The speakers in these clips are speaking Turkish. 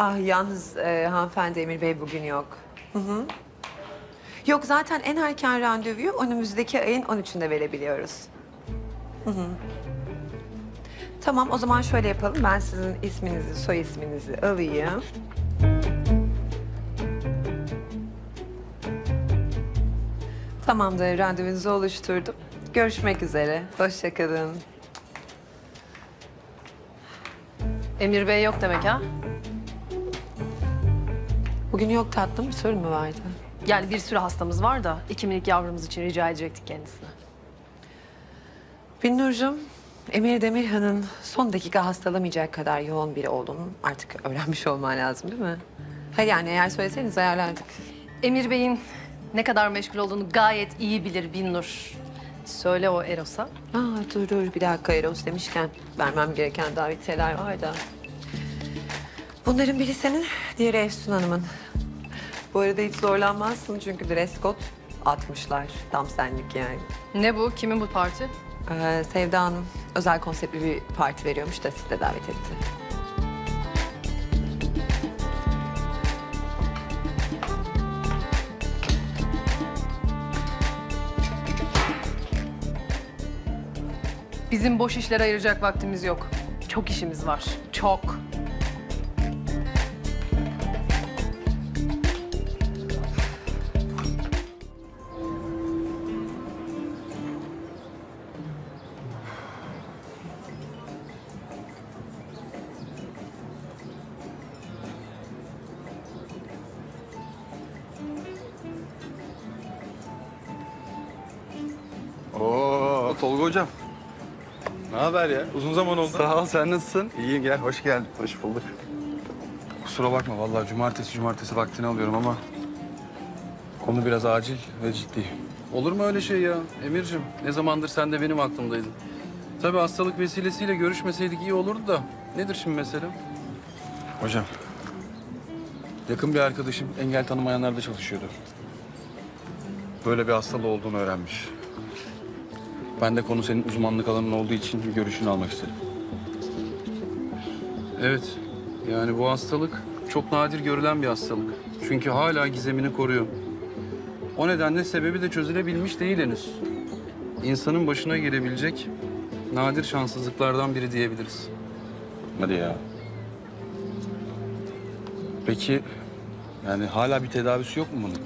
Ah yalnız e, hanımefendi Emir Bey bugün yok. Hı hı. Yok zaten en erken randevuyu önümüzdeki ayın 13'ünde verebiliyoruz. Hı hı. Tamam o zaman şöyle yapalım. Ben sizin isminizi, soy isminizi alayım. Tamamdır, randevunuzu oluşturdum. Görüşmek üzere. Hoşçakalın. Emir Bey yok demek ha? Bugün yok tatlım, bir sorun mu vardı? Yani bir sürü hastamız var da iki minik yavrumuz için rica edecektik kendisine. Binnurcuğum, Emir Demirhan'ın son dakika hastalamayacak kadar yoğun biri olduğunu artık öğrenmiş olman lazım değil mi? Hayır yani eğer söyleseniz ayarlardık. Emir Bey'in ne kadar meşgul olduğunu gayet iyi bilir Binnur. Söyle o Eros'a. Aa, dur dur bir dakika Eros demişken vermem gereken davetiyeler var da. Bunların biri senin, diğeri Efsun Hanım'ın. Bu arada hiç zorlanmazsın çünkü dress code atmışlar. Tam senlik yani. Ne bu? Kimin bu parti? Ee, Sevda Hanım özel konseptli bir parti veriyormuş da sizi de davet etti. Bizim boş işlere ayıracak vaktimiz yok. Çok işimiz var. Çok. Uzun zaman oldu. Sağ ol, sen nasılsın? İyiyim gel, hoş geldin. Hoş bulduk. Kusura bakma vallahi cumartesi cumartesi vaktini alıyorum ama konu biraz acil ve ciddi. Olur mu öyle şey ya Emir'cim? Ne zamandır sen de benim aklımdaydın. Tabii hastalık vesilesiyle görüşmeseydik iyi olurdu da. Nedir şimdi mesele? Hocam, yakın bir arkadaşım engel tanımayanlarda çalışıyordu. Böyle bir hastalığı olduğunu öğrenmiş. Ben de konu senin uzmanlık alanın olduğu için bir görüşünü almak istedim. Evet. Yani bu hastalık çok nadir görülen bir hastalık. Çünkü hala gizemini koruyor. O nedenle sebebi de çözülebilmiş değil henüz. İnsanın başına gelebilecek nadir şanssızlıklardan biri diyebiliriz. Hadi ya. Peki yani hala bir tedavisi yok mu bunun?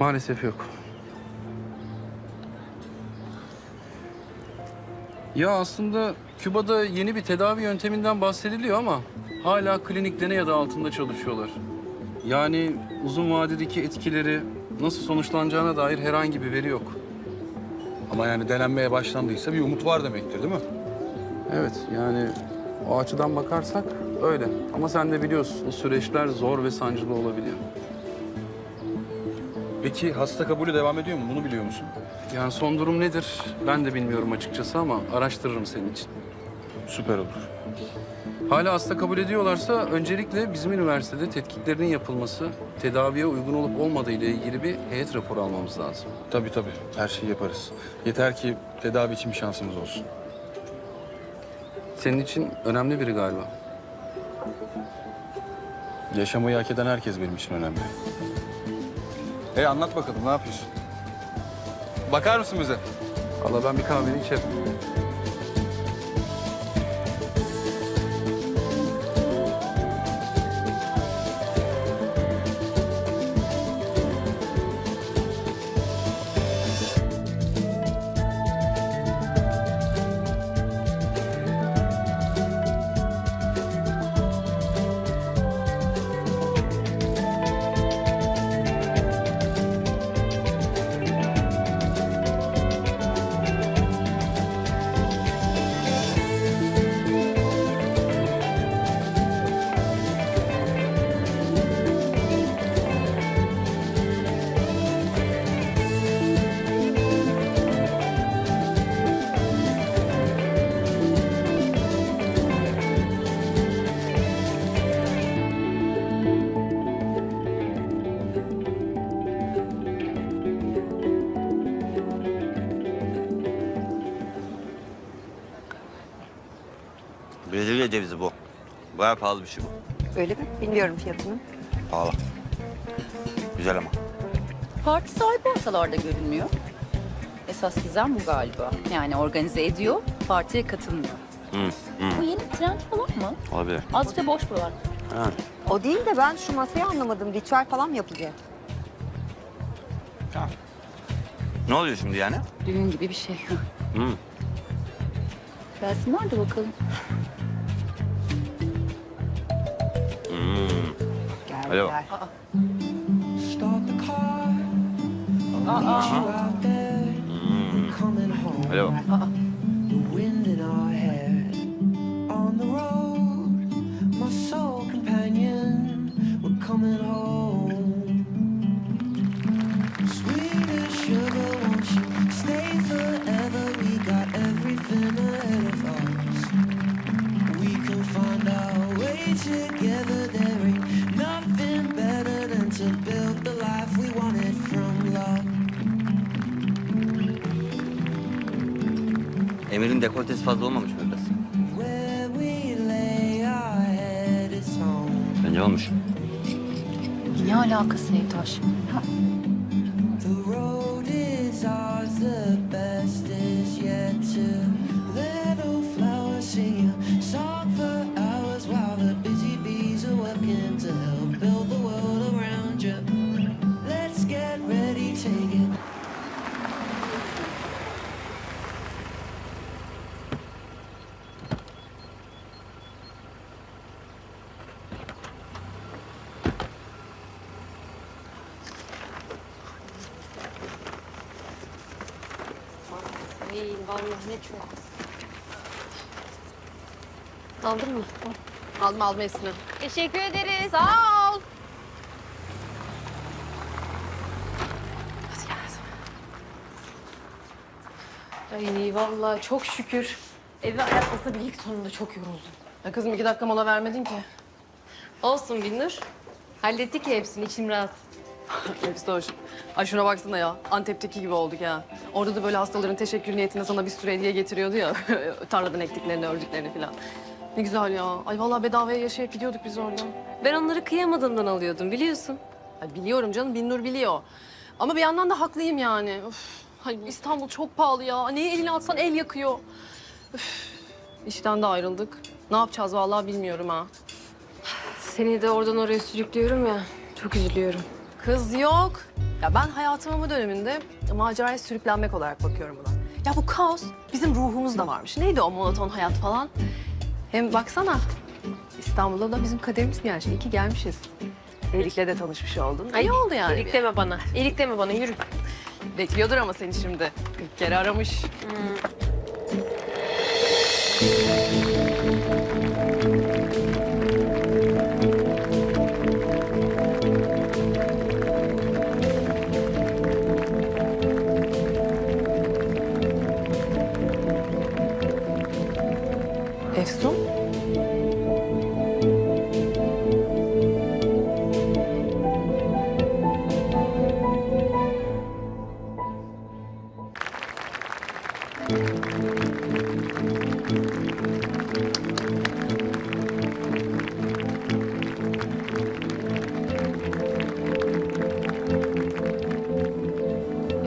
Maalesef yok. Ya aslında Küba'da yeni bir tedavi yönteminden bahsediliyor ama hala klinik deney adı altında çalışıyorlar. Yani uzun vadedeki etkileri nasıl sonuçlanacağına dair herhangi bir veri yok. Ama yani denenmeye başlandıysa bir umut var demektir değil mi? Evet yani o açıdan bakarsak öyle. Ama sen de biliyorsun o süreçler zor ve sancılı olabiliyor. Peki hasta kabulü devam ediyor mu? Bunu biliyor musun? Yani son durum nedir ben de bilmiyorum açıkçası ama araştırırım senin için. Süper olur. Hala hasta kabul ediyorlarsa öncelikle bizim üniversitede tetkiklerinin yapılması, tedaviye uygun olup olmadığı ile ilgili bir heyet raporu almamız lazım. Tabii tabii. Her şeyi yaparız. Yeter ki tedavi için bir şansımız olsun. Senin için önemli biri galiba. Yaşamayı hak eden herkes benim için önemli. Hey anlat bakalım ne yapıyorsun? Bakar mısın bize? Valla ben bir kahveni içerim. Brezilya cevizi bu. Bayağı pahalı bir şey bu. Öyle mi? Bilmiyorum fiyatını. Pahalı. Güzel ama. Parti sahibi ortalarda görünmüyor. Esas gizem bu galiba. Yani organize ediyor, partiye katılmıyor. Hı, hı. Bu yeni bir trend falan mı? Olabilir. Azıcık boş buralar. Ha. O değil de ben şu masayı anlamadım. Ritüel falan mı yapılacak? Ne oluyor şimdi yani? Düğün gibi bir şey. Hı. Gelsinler de bakalım. Alo. Start the car. I'll meet you out there. We're Emir'in dekoltesi fazla olmamış mı biraz? Bence olmuş. Ne alakası Eytaş? Ne çok. Aldın mı? Aldım aldım Esin'i. Teşekkür ederiz. Sağ ol. Ay vallahi çok şükür. Eve ayak basabildik sonunda çok yoruldum. Ya kızım iki dakika mola vermedin ki. Olsun Binnur. Hallettik ya hepsini içim rahat. Hepsi de hoş. Ay şuna baksana ya. Antep'teki gibi olduk ya. Orada da böyle hastaların teşekkür niyetine sana bir sürü hediye getiriyordu ya. Tarladan ektiklerini, ördüklerini falan. Ne güzel ya. Ay vallahi bedavaya yaşayıp gidiyorduk biz orada. Ben onları kıyamadığımdan alıyordum biliyorsun. Ay biliyorum canım, Binnur biliyor. Ama bir yandan da haklıyım yani. Ay İstanbul çok pahalı ya. Neyi eline atsan el yakıyor. Üf. İşten de ayrıldık. Ne yapacağız vallahi bilmiyorum ha. Seni de oradan oraya sürüklüyorum ya. Çok üzülüyorum. Kız yok. Ya ben hayatımın bu döneminde maceraya sürüklenmek olarak bakıyorum buna. Ya bu kaos bizim ruhumuzda varmış. Neydi o monoton hayat falan? Hem baksana İstanbul'da da bizim kaderimiz gerçi. İyi ki gelmişiz. Erik'le de tanışmış oldun. İyi oldu yani. Erik deme bana. Erik deme bana yürü. Bekliyordur ama seni şimdi. 40 kere aramış. Efsun?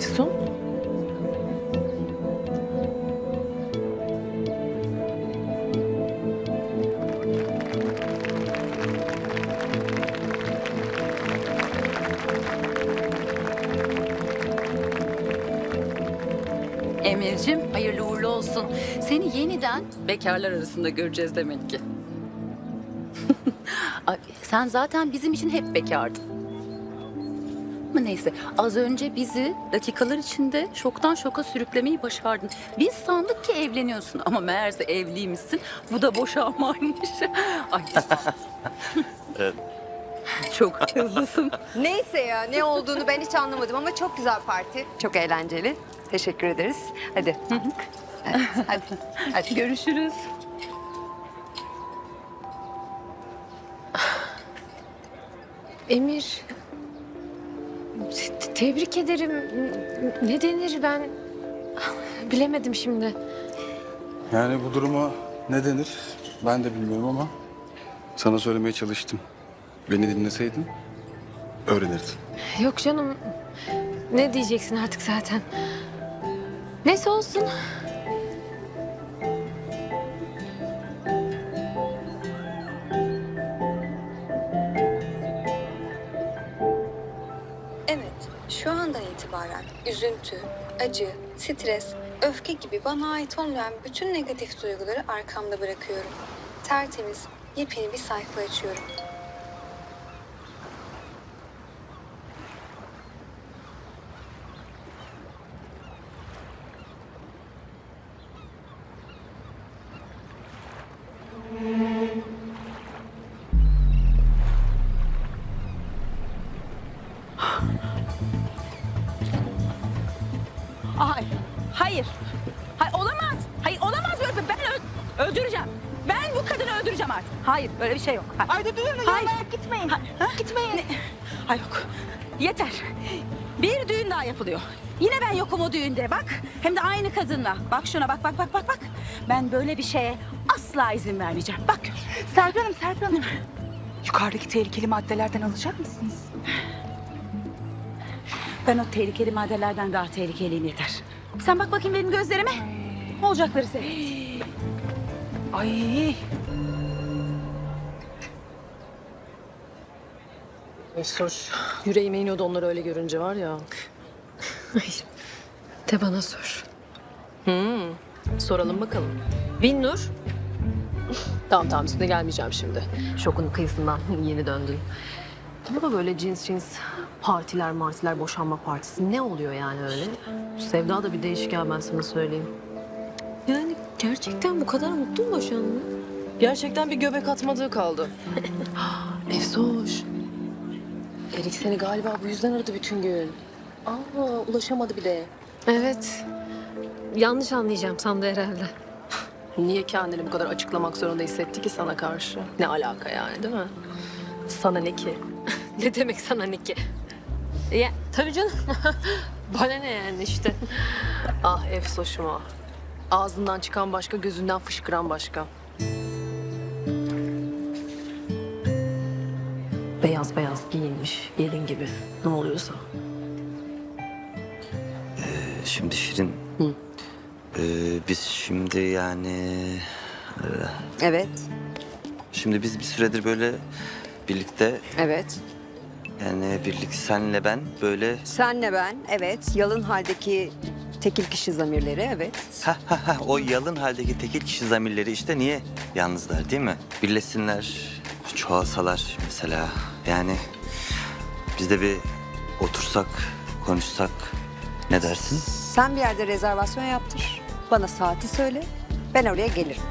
Efsun? Emir'cim hayırlı uğurlu olsun. Seni yeniden bekarlar arasında göreceğiz demek ki. Sen zaten bizim için hep bekardın. Ama neyse az önce bizi dakikalar içinde şoktan şoka sürüklemeyi başardın. Biz sandık ki evleniyorsun ama meğerse evliymişsin. Bu da boşanmaymış. Ay Evet. Çok hızlısın. Neyse ya ne olduğunu ben hiç anlamadım ama çok güzel parti. Çok eğlenceli. Teşekkür ederiz. Hadi. Evet, hadi. Hadi. Görüşürüz. Emir. Te- Tebrik ederim. Ne denir ben bilemedim şimdi. Yani bu duruma ne denir ben de bilmiyorum ama Sana söylemeye çalıştım. Beni dinleseydin öğrenirdin. Yok canım. Ne diyeceksin artık zaten. Neyse olsun. Üzüntü, acı, stres, öfke gibi bana ait olmayan bütün negatif duyguları arkamda bırakıyorum. Tertemiz, yepyeni bir sayfa açıyorum. Hayır böyle bir şey yok. Hayır. Haydi durun. Hayır. gitmeyin. Gitmeyin. Hayır yok. Yeter. Bir düğün daha yapılıyor. Yine ben yokum o düğünde bak. Hem de aynı kadınla. Bak şuna bak bak bak bak bak. Ben böyle bir şeye asla izin vermeyeceğim. Bak. Serpil Hanım, Serpil Hanım. Yukarıdaki tehlikeli maddelerden alacak mısınız? Ben o tehlikeli maddelerden daha tehlikeliyim yeter. Sen bak bakayım benim gözlerime. Olacakları seyret. Ay. Mesut, yüreğime iniyordu onları öyle görünce var ya. De bana sor. Soralım bakalım. Binnur. tamam tamam üstüne gelmeyeceğim şimdi. Şokun kıyısından yeni döndün. Bu da böyle cins cins partiler martiler boşanma partisi ne oluyor yani öyle? Sevda da bir değişik ya ben sana söyleyeyim. Yani gerçekten bu kadar mutlu mu boşandın? Gerçekten bir göbek atmadığı kaldı. Efsoş. Erik seni galiba bu yüzden aradı bütün gün. Aa ulaşamadı bile. Evet. Yanlış anlayacağım sandı herhalde. Niye kendini bu kadar açıklamak zorunda hissetti ki sana karşı? Ne alaka yani değil mi? Sana ne ki? ne demek sana ne ki? Ya tabii canım. Bana ne yani işte. Ah Efsoş'um ah. Ağzından çıkan başka, gözünden fışkıran başka. Beyaz beyaz giyinmiş, gelin gibi. Ne oluyorsa. Şimdi Şirin. Ee, biz şimdi yani... Evet, Şimdi biz bir süredir böyle birlikte evet. yani birlik senle ben böyle Senle ben, evet. Yalın haldeki tekil kişi zamirleri, evet. ha ha ha o yalın haldeki tekil kişi zamirleri işte niye yalnızlar değil mi? Birleşsinler, çoğalsalar mesela. Yani biz de bir otursak, konuşsak ne dersin? Sen bir yerde rezervasyon yaptır. Bana saati söyle. Ben oraya gelirim.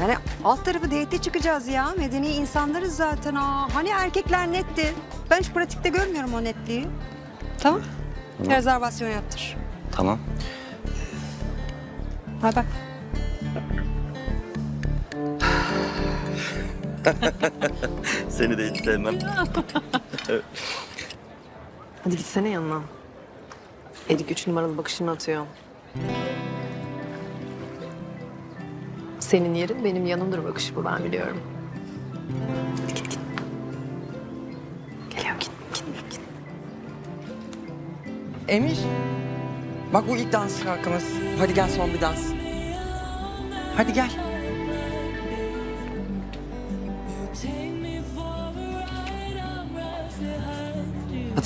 Yani alt tarafı date çıkacağız ya. Medeni insanlarız zaten. Aa, hani erkekler netti. Ben hiç pratikte görmüyorum o netliği. Tamam. Rezervasyon yaptır. Tamam. Bay bay. Seni de hiç sevmem. Hadi gitsene yanına. Erik üç numaralı bakışını atıyor. Senin yerin benim yanımdır bakışı bu ben biliyorum. Hadi git git. Geliyor git git git. Emir. Bak bu ilk dans şarkımız. Hadi gel son bir dans. Hadi gel.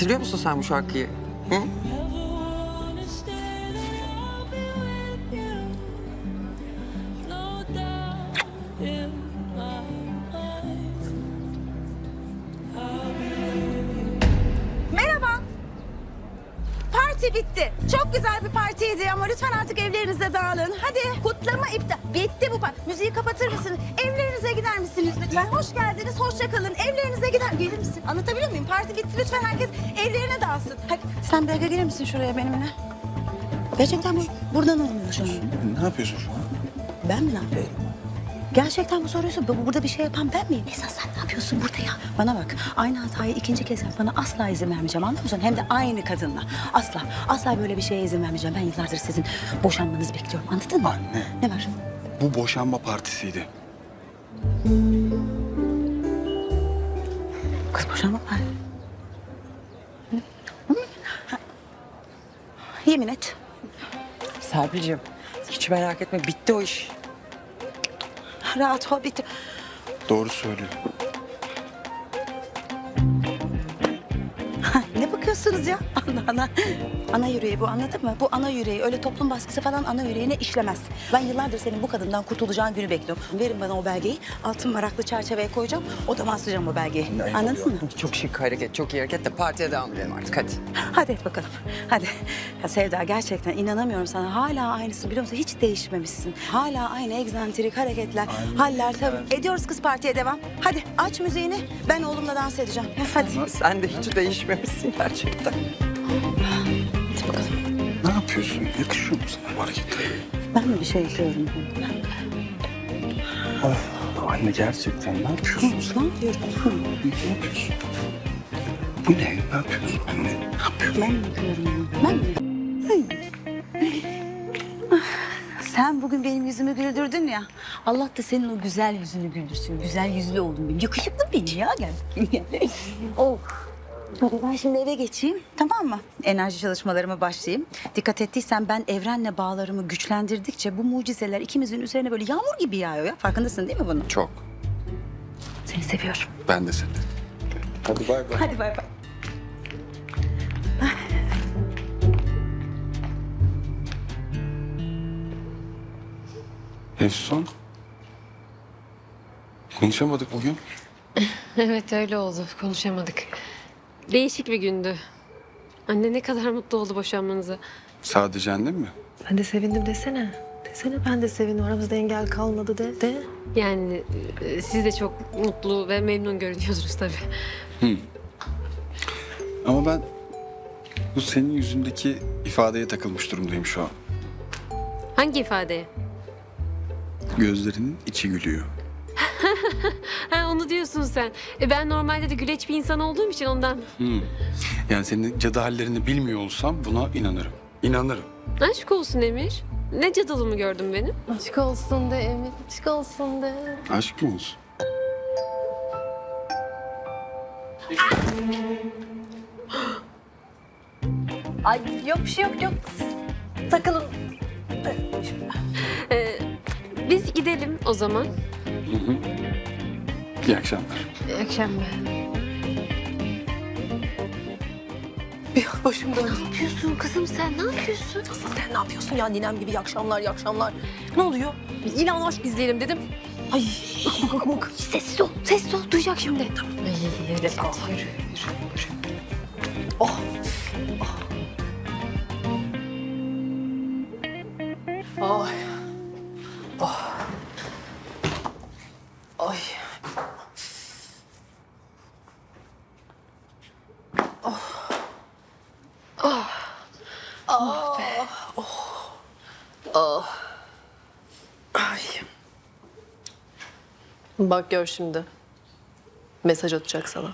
Hatırlıyor musun sen bu şarkıyı? Hı? Parti bitti. Çok güzel bir partiydi ama lütfen artık evlerinize dağılın. Hadi kutlama iptal. Bitti bu parti. Müziği kapatır mısınız? Lütfen? Hoş geldiniz, hoşça kalın. Evlerinize gider. Gelir misin? Anlatabiliyor muyum? Parti bitti. Lütfen herkes evlerine dağılsın. Hadi sen Berge gelir misin şuraya benimle? Gerçekten bu buradan olmuyor şu an. Ne yapıyorsun şu an? Ben mi ne yapıyorum? Gerçekten bu soruyorsun. Bu- Burada bir şey yapan ben miyim? Esas sen ne yapıyorsun burada ya? Bana bak. Aynı hatayı ikinci kez yapmana asla izin vermeyeceğim. Anlıyor musun? Hem de aynı kadınla. Asla. Asla böyle bir şeye izin vermeyeceğim. Ben yıllardır sizin boşanmanızı bekliyorum. Anladın mı? Anne. Ne var? Bu boşanma partisiydi. Kız boşanma ben. Yemin et. Serpil'ciğim hiç merak etme bitti o iş. Rahat ol bitti. Doğru söylüyor. ne bakıyorsunuz ya? Ana ana. Ana yüreği bu anladın mı? Bu ana yüreği öyle toplum baskısı falan ana yüreğine işlemez. Ben yıllardır senin bu kadından kurtulacağın günü bekliyorum. Verin bana o belgeyi. Altın maraklı çerçeveye koyacağım. Odama asacağım o belgeyi. Anladın mı? Çok şık hareket, çok iyi hareket de partiye devam edelim artık hadi. Hadi et bakalım. Hadi. Ya Sevda gerçekten inanamıyorum sana. Hala aynısın biliyor musun? Hiç değişmemişsin. Hala aynı egzantrik hareketler, haller tabii. Ediyoruz kız partiye devam. Hadi aç müziğini. Ben oğlumla dans edeceğim. Hadi. Sen de hiç değişmemişsin gerçekten. Yakışıyor mu sana bu hareketler? Ben bir şey yapıyorum? Anne gerçekten ne yapıyorsun sen? Ne yapıyorum? Ne yapıyorsun? Bu ne? Ne yapıyorsun anne? Ne yapıyorsun? Ben yapıyorum? Ben mi? Sen bugün benim yüzümü güldürdün ya. Allah da senin o güzel yüzünü güldürsün. Güzel yüzlü oldun benim. Yakışıklı benim ya. Gel. oh. Hadi ben şimdi eve geçeyim. Tamam mı? Enerji çalışmalarıma başlayayım. Dikkat ettiysen ben evrenle bağlarımı güçlendirdikçe bu mucizeler ikimizin üzerine böyle yağmur gibi yağıyor ya. Farkındasın değil mi bunun? Çok. Seni seviyorum. Ben de seni. Hadi bay bay. Hadi bay bay. Efsun. Konuşamadık bugün. Evet öyle oldu. Konuşamadık. Değişik bir gündü. Anne ne kadar mutlu oldu boşanmanıza. Sadece annem mi? Ben de sevindim desene. Desene ben de sevindim. Aramızda engel kalmadı de. De. Yani e, siz de çok mutlu ve memnun görünüyorsunuz tabii. Ama ben bu senin yüzündeki ifadeye takılmış durumdayım şu an. Hangi ifadeye? Gözlerinin içi gülüyor. Ha onu diyorsun sen. E, ben normalde de güleç bir insan olduğum için ondan. Yani senin cadı hallerini bilmiyor olsam buna inanırım. İnanırım. Aşk olsun Emir. Ne cadılımı gördün benim? Aşk olsun de Emir. Aşk olsun de. Aşk mı olsun? Ay yok bir şey yok yok. Takılın. Ee, biz gidelim o zaman. İyi akşamlar. İyi akşamlar. Bir başım döndü. Ne yapıyorsun kızım sen? Ne yapıyorsun? Asıl sen ne yapıyorsun ya ninem gibi iyi akşamlar iyi akşamlar. Ne oluyor? Yine aşk izleyelim dedim. Ay bak bak bak. Sessiz ol. Sessiz ol. Duyacak şimdi. Ay let's go. Yürü, yürü, yürü. Oh. Oh. Ay. Oh. Ay. Bak gör şimdi. Mesaj atacak sana.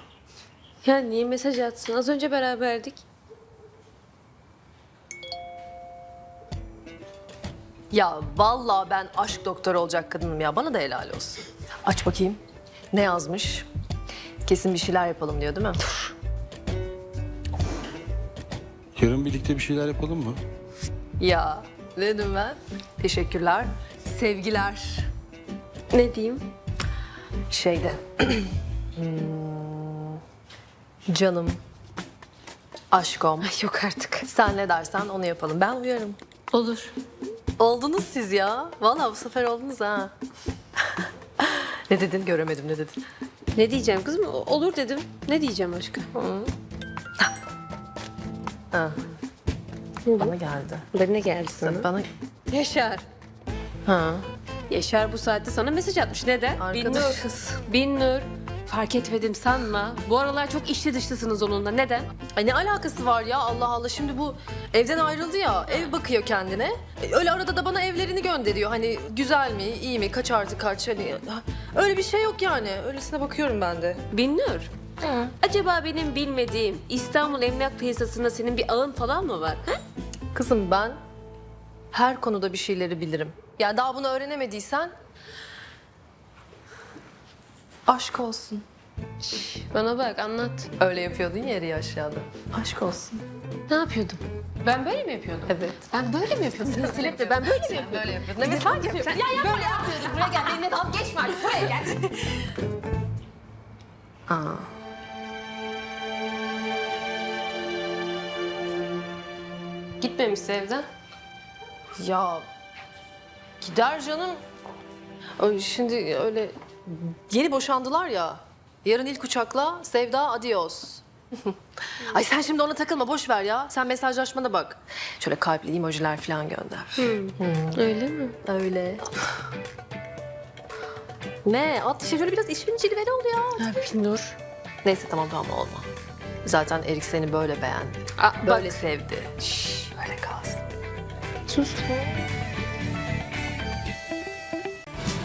Ya niye mesaj atsın? Az önce beraberdik. Ya vallahi ben aşk doktoru olacak kadınım ya. Bana da helal olsun. Aç bakayım. Ne yazmış? Kesin bir şeyler yapalım diyor değil mi? Yarın birlikte bir şeyler yapalım mı? Ya ne dedim ben? Teşekkürler. Sevgiler. Ne diyeyim? Şeyde. Hmm, Canım. Aşkom. Ay yok artık. Sen ne dersen onu yapalım. Ben uyarım. Olur. Oldunuz siz ya. Vallahi bu sefer oldunuz ha. ne dedin? Göremedim ne dedin? Ne diyeceğim kızım? O- Olur dedim. Ne diyeceğim aşkım? Ha. Bana geldi. Bana ne geldi sana? Bana... Yaşar. Ha. Yaşar bu saatte sana mesaj atmış. Neden? Arkadaşız. Binnur. Binnur. Fark etmedim sanma. Bu aralar çok içli dışlısınız onunla. Neden? Ay ne alakası var ya Allah Allah. Şimdi bu evden ayrıldı ya. Ev bakıyor kendine. E, Öyle arada da bana evlerini gönderiyor. Hani güzel mi, iyi mi, kaç artı kaç hani. ha, Öyle bir şey yok yani. Öylesine bakıyorum ben de. Binnur. Acaba benim bilmediğim İstanbul Emlak Piyasası'nda senin bir ağın falan mı var? Ha? Kızım ben her konuda bir şeyleri bilirim. Yani daha bunu öğrenemediysen aşk olsun. Bana bak anlat. Öyle yapıyordun ya yeri aşağıda. Aşk olsun. Ne yapıyordum? Ben böyle mi yapıyordum? Evet. Ben böyle mi yapıyordum? Silip de ben böyle mi yapıyordum? Böyle yapıyordun. Evet hangi yapıyordun? Ya ya böyle yapıyordum. Buraya gel. Benimle dalga geçme artık. Buraya gel. Aa. Gitmemişse evden. Ya gider canım. Ay, Şimdi öyle yeni boşandılar ya. Yarın ilk uçakla Sevda adios. Ay sen şimdi ona takılma boş ver ya. Sen mesajlaşmana bak. Şöyle kalpli emojiler falan gönder. Öyle mi? Öyle. ne? At işte şöyle biraz işin cilveli ol ya. Ha. Neyse tamam tamam olma. Zaten Erik seni böyle beğendi. Aa, Böyle bak. sevdi. Şşş öyle kalsın. Sus.